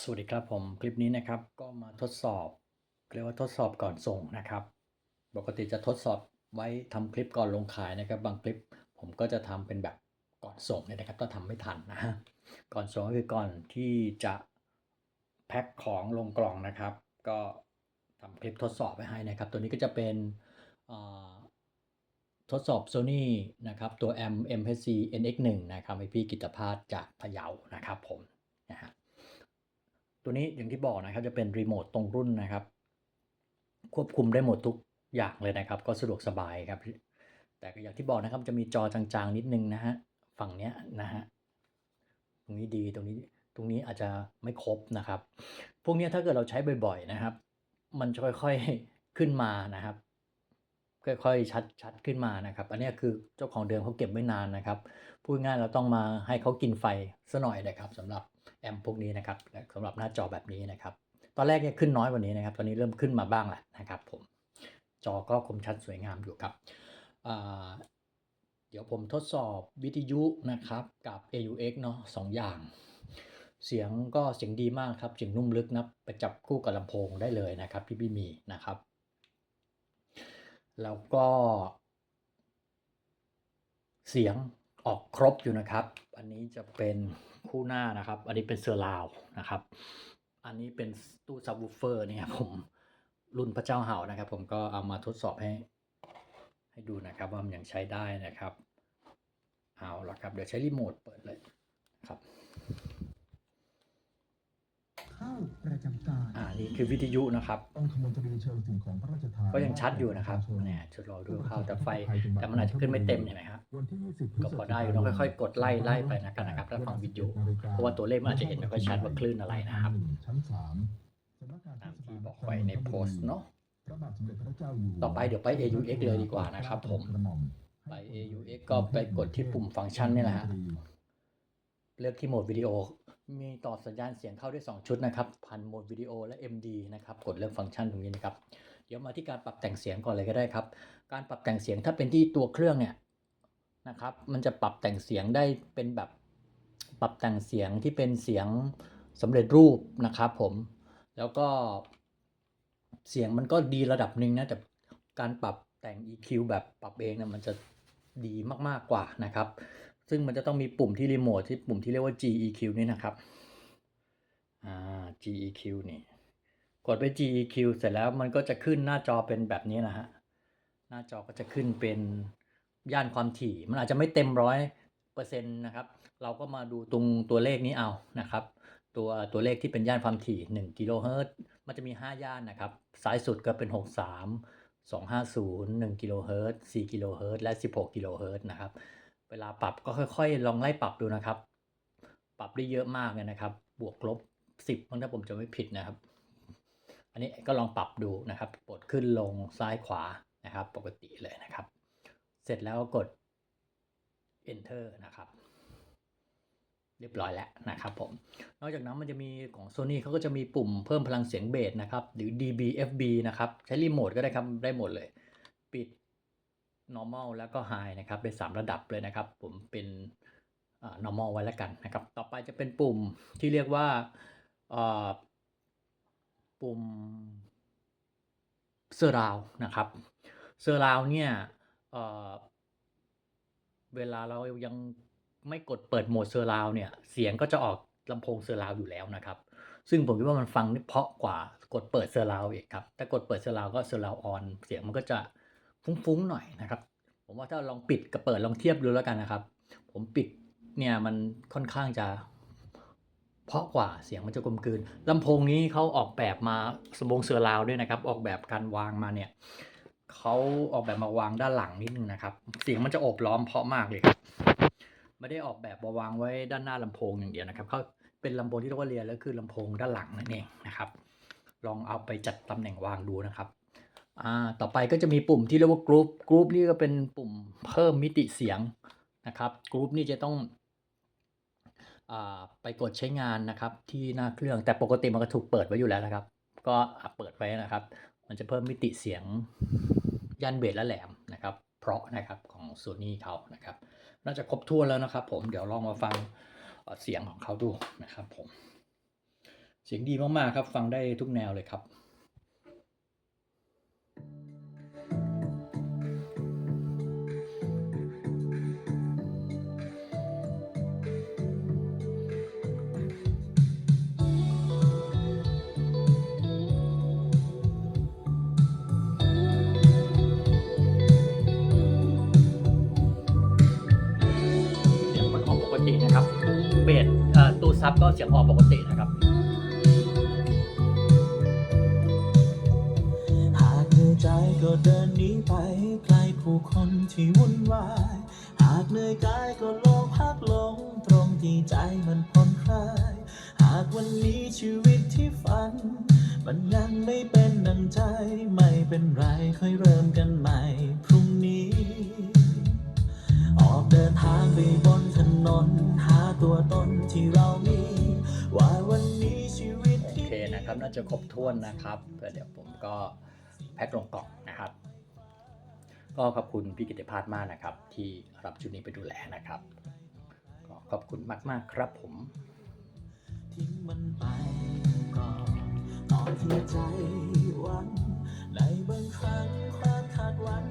สวัสดีครับผมคลิปนี้นะครับก็มาทดสอบเรียกว่าทดสอบก่อนส่งนะครับ ปกติจะทดสอบไว้ทำคลิปก่อนลงขายนะครับ บางคลิปผมก็จะทำเป็นแบบก่อนส่งเนี่ยนะครับก็ทำไม่ทันนะฮะก่อนส่งก็คือก่อนที่จะแพ็คของลงกล่องนะครับ ก็ทำคลิปทดสอบไว้ให้นะครับ ตัวนี้ก็จะเป็นทดสอบ Sony นะครับตัว M MPC NX1 นะครับให้พี่กิตภาสจากพะเยานะครับผมนะฮะ ตัวนี้อย่างที่บอกนะครับจะเป็นรีโมทตรงรุ่นนะครับ ควบคุมได้หมดทุกอย่างเลยนะครับ ก็สะดวกสบายครับ แต่ก็อย่างที่บอกนะครับจะมีจอจางๆนิดนึงนะฮะฝั่งเนี้ยนะฮะตรงนี้ดีตรงนี้ตรงนี้อาจจะไม่ครบนะครับ พวกนี้ถ้าเกิดเราใช้บ่อย ๆนะครับ มันจะค่อยๆขึ้นมานะครับ ค่อยๆชัดชัดขึ้นมานะครับ อันนี้คือเจ้าของเดิมเขาเก็บไว้นานนะครับ พูดง่ายเราต้องมาให้เขากินไฟซะหน่อยนะครับสำหรับ อมป์พวกนี้นะครับสำหรับหน้าจอแบบนี้นะครับ ตอนแรกเนี่ยขึ้นน้อยกว่านี้นะครับ ตอนนี้เริ่มขึ้นมาบ้างแหละนะครับผม จอก็คมชัดสวยงามอยู่ครับ เดี๋ยวผมทดสอบวิทยุนะครับกับ AUX เนาะสองอย่าง เสียงก็เสียงดีมากครับ เสียงนุ่มลึกนะไปจับคู่กับลำโพงได้เลยนะครับที่พี่มีนะครับ แล้วก็เสียง ออกครบอยู่นะครับ อันนี้จะเป็นคู่หน้านะครับ อันนี้เป็นเซอร์ราวนะครับ อันนี้เป็นตู้ซับวูเฟอร์เนี่ยผมรุ่นพระเจ้าเห่านะครับ ผมก็เอามาทดสอบให้ ให้ดูนะครับว่ามันยังใช้ได้นะครับ เอาละครับ เดี๋ยวใช้รีโมทเปิดเลยครับ เข้าประจำการอ่านี่คือวิทยุนะครับองคมนตรีเชิญสิ่งของพระราชทานก็ยังชัดอยู่นะครับเนี่ยชุดรอดูเข้าแต่ไฟแต่มันอาจจะขึ้นไม่เต็มเห็นไหมครับวันที่20ก็พอได้อยู่ต้องค่อยๆ กดไล่ไล่ไปนะกันนะครับถ้าฟังวิทยุเพราะว่าตัวเลขมันอาจจะเห็นไม่ค่อยชัดว่าคลื่นอะไรนะครับชั้น3สำนักงานตามที่บอกไว้ในโพสต์เนาะพระบาทสมเด็จพระเจ้าอยู่หัวต่อไปเดี๋ยวไป AUX เลยดีกว่านะครับผมกระหม่อมไป AUX ก็ไปกดที่ปุ่มฟังก์ชันนี่แหละฮะ เลือกที่โหมดวิดีโอ มีต่อสัญญาณเสียงเข้าได้ 2 ชุดนะครับ พันโหมดวิดีโอและ MD นะครับ กดเลือกฟังก์ชันตรงนี้นะครับ เดี๋ยวมาที่การปรับแต่งเสียงก่อนเลยก็ได้ครับ การปรับแต่งเสียงถ้าเป็นที่ตัวเครื่องเนี่ยนะครับ มันจะปรับแต่งเสียงได้เป็นแบบปรับแต่งเสียงที่เป็นเสียงสำเร็จรูปนะครับผม แล้วก็เสียงมันก็ดีระดับหนึ่งนะ แต่การปรับแต่ง EQ แบบปรับเองเนี่ยมันจะดีมากๆกว่านะครับ ซึ่งมันจะต้องมีปุ่มที่รีโมทที่ปุ่มที่เรียกว่า GEQ นี่นะครับอ่า GEQ นี่ กดไป GEQ เสร็จแล้วมันก็จะขึ้นหน้าจอเป็นแบบนี้นะฮะ หน้าจอก็จะขึ้นเป็นย่านความถี่ มันอาจจะไม่เต็มร้อยเปอร์เซ็นต์นะครับ เราก็มาดูตรงตัวเลขนี้เอานะครับ ตัวตัวเลขที่เป็นย่านความถี่ 1 กิโลเฮิรตซ์มันจะมี 5 ย่านนะครับซ้ายสุดก็เป็น 63 250 1กิโลเฮิรตซ์4กิโลเฮิรตซ์และ 16กิโลเฮิรตซ์นะครับ เวลาปรับก็ค่อยๆ ลองไล่ปรับดูนะครับ ปรับได้เยอะมากเลยนะครับ บวกลบสิบถ้าผมจะไม่ผิดนะครับ อันนี้ก็ลองปรับดูนะครับกดขึ้นลงซ้ายขวานะครับ ปกติเลยนะครับ เสร็จแล้วกด enter นะครับเรียบร้อยแล้วนะครับผม นอกจากนั้นมันจะมีของ Sony เขาก็จะมีปุ่มเพิ่มพลังเสียงเบสนะครับ หรือ DBFB นะครับ ใช้รีโมทก็ได้ครับ ได้หมดเลย ปิด normal แล้วก็ high นะครับได้3ระดับเลยนะครับ ผมเป็น normal ไว้แล้วกันนะครับ ต่อไปจะเป็นปุ่มที่เรียกว่าปุ่มเซอร์ราวนะครับเซอร์ราวเนี่ยเเวลาเรายังไม่กดเปิดโหมดเซอร์ราวเนี่ย เสียงก็จะออกลำโพงเซอร์ราวอยู่แล้วนะครับ ซึ่งผมคิดว่ามันฟังได้เพราะกว่ากดเปิดเซอร์ราวอีกครับ ถ้ากดเปิดเซอร์ราวก็เซอร์ราวออน เสียงมันก็จะ ฟุ้งๆหน่อยนะครับ ผมว่าถ้าลองปิดกับเปิดลองเทียบดูแล้วกันนะครับ ผมปิดเนี่ยมันค่อนข้างจะเพราะกว่าเสียงมันจะกลมกลืนลำโพงนี้เขาออกแบบมาสมบงเสือราวด้วยนะครับ ออกแบบการวางมาเนี่ยเขาออกแบบมาวางด้านหลังนิดนึงนะครับ เสียงมันจะโอบล้อมเพราะมากเลยครับไม่ได้ออกแบบมาวางไว้ด้านหน้าลำโพงอย่างเดียวนะครับเขาเป็นลำโพงที่เรียกว่าเรียนแล้วคือลำโพงด้านหลังนั่นเองนะครับ ลองเอาไปจัดตำแหน่งวางดูนะครับ อ่าต่อไปก็จะมีปุ่มที่เรียกว่ากรุ๊ปกรุ๊ปนี่ก็เป็นปุ่มเพิ่มมิติเสียงนะครับกรุ๊ปนี่จะต้องอ่าไปกดใช้งานนะครับที่หน้าเครื่องแต่ปกติมันก็ถูกเปิดไว้อยู่แล้วนะครับ ก็เปิดไว้นะครับ มันจะเพิ่มมิติเสียงยันเบสและแหลมนะครับ เพราะนะครับของ Sony เขานะครับ น่าจะครบถ้วนแล้วนะครับ ผมเดี๋ยวลองมาฟังเอ่อเสียงของเขาดูนะครับ ผม เสียงดีมากๆครับ ฟังได้ทุกแนวเลยครับ ซับก็เสียงออกปกตินะครับหากเหนื่อยใจก็เดินหนีไปไกลผู้คนที่วุ่นวายหากเหนื่อยกายก็ลงพักลงตรงที่ใจมันผ่อนคลายหากวันนี้ชีวิตที่ฝัน มันยังไม่เป็นดังใจไม่เป็นไรค่อยเริ่มกันใหม่พรุ่งนี้ ออกเดินทางไปบนถนน นที่เรามีว่าวันนี้ชีวิตโอเคนะครับ น่าจะครบถ้วนนะครับเดี๋ยวผมก็แพ็คลงกล่องนะครับ ก็ขอบคุณพี่กิติพัฒน์มากนะครับ ที่รับชุดนี้ไปดูแลนะครับก็ขอบคุณมาก ๆ ครับผมทิ้มันไปก่อนตอนที่ใจวันในบางครั้งความคาดหวัง